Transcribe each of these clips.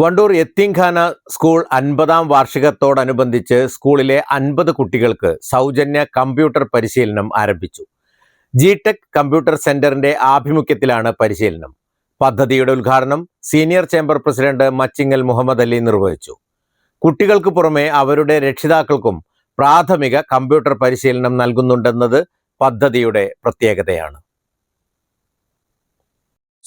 Wandoor യത്തീംഖാന school അൻപതാം വാർഷികത്തോടനുബന്ധിച്ച് സ്കൂളിലെ അൻപത് കുട്ടികൾക്ക് സൗജന്യ കമ്പ്യൂട്ടർ പരിശീലനം ആരംഭിച്ചു. ജി ടെക് കമ്പ്യൂട്ടർ സെന്ററിന്റെ ആഭിമുഖ്യത്തിലാണ് പരിശീലനം. പദ്ധതിയുടെ ഉദ്ഘാടനം senior chamber president Machingal Muhammad Ali നിർവഹിച്ചു. കുട്ടികൾക്ക് പുറമെ അവരുടെ രക്ഷിതാക്കൾക്കും പ്രാഥമിക കമ്പ്യൂട്ടർ പരിശീലനം നൽകുന്നുണ്ടെന്നത് പദ്ധതിയുടെ പ്രത്യേകതയാണ്.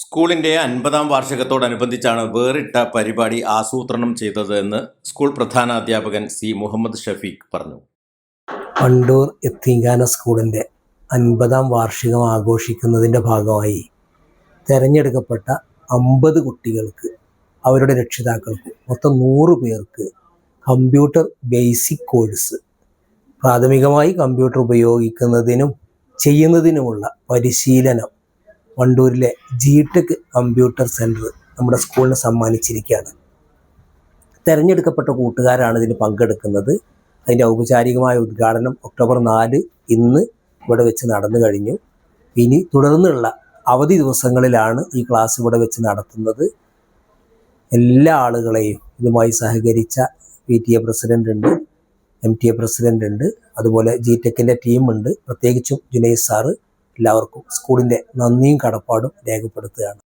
സ്കൂളിന്റെ അൻപതാം വാർഷികത്തോടനുബന്ധിച്ചാണ് വേറിട്ട പരിപാടി ആസൂത്രണം ചെയ്തതെന്ന് സ്കൂൾ പ്രധാന അധ്യാപകൻ സി മുഹമ്മദ് ഷഫീഖ് പറഞ്ഞു. വണ്ടൂർ എത്തിങ്കാന സ്കൂളിന്റെ അൻപതാം വാർഷികം ആഘോഷിക്കുന്നതിന്റെ ഭാഗമായി തിരഞ്ഞെടുക്കപ്പെട്ട അമ്പത് കുട്ടികൾക്ക് അവരുടെ രക്ഷിതാക്കൾക്ക് മൊത്തം നൂറ് പേർക്ക് കമ്പ്യൂട്ടർ ബേസിക് കോഴ്സ് പ്രാഥമികമായി കമ്പ്യൂട്ടർ ഉപയോഗിക്കുന്നതിനും ചെയ്യുന്നതിനുമുള്ള പരിശീലനം വണ്ടൂരിലെ ജി ടെക് കമ്പ്യൂട്ടർ സെന്റർ നമ്മുടെ സ്കൂളിന് സമ്മാനിച്ചിരിക്കുകയാണ്. തിരഞ്ഞെടുക്കപ്പെട്ട കൂട്ടുകാരാണ് ഇതിന് പങ്കെടുക്കുന്നത്. അതിന്റെ ഔപചാരികമായ ഉദ്ഘാടനം ഒക്ടോബർ നാല് ഇന്ന് ഇവിടെ വെച്ച് നടന്നു കഴിഞ്ഞു. ഇനി തുടർന്നുള്ള അവധി ദിവസങ്ങളിലാണ് ഈ ക്ലാസ് ഇവിടെ വെച്ച് നടത്തുന്നത്. എല്ലാ ആളുകളെയും ഇതുമായി സഹകരിച്ച പി ടി എ പ്രസിഡന്റ് ഉണ്ട് എം ടി എ പ്രസിഡന്റ് ഉണ്ട് അതുപോലെ ജി ടെക്കിന്റെ ടീമുണ്ട് പ്രത്യേകിച്ചും ജുനൈസ് സാറ് എല്ലാവർക്കും സ്കൂളിന്റെ നന്ദിയും കടപ്പാടും രേഖപ്പെടുത്തുകയാണ്.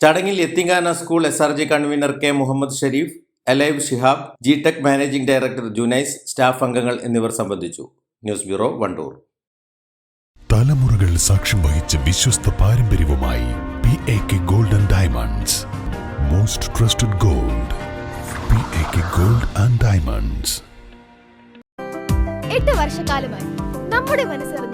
ചടങ്ങിൽ എത്തിങ്കാന school S R G convener K Muhammad Sharif alive Shihab G tech managing director Junais staff അംഗങ്ങൾ എന്നിവർ സംബന്ധിച്ചു. News bureau Wandoor. തലമുറകൾ സാക്ഷ്യം വഹിച്ച വിശ്വസ്ത പാരമ്പര്യവുമായി P A K golden diamonds most trusted gold P A K gold and diamonds എട്ട് വർഷക്കാലമായി നമ്മുടെ മനസ്സറിഞ്ഞ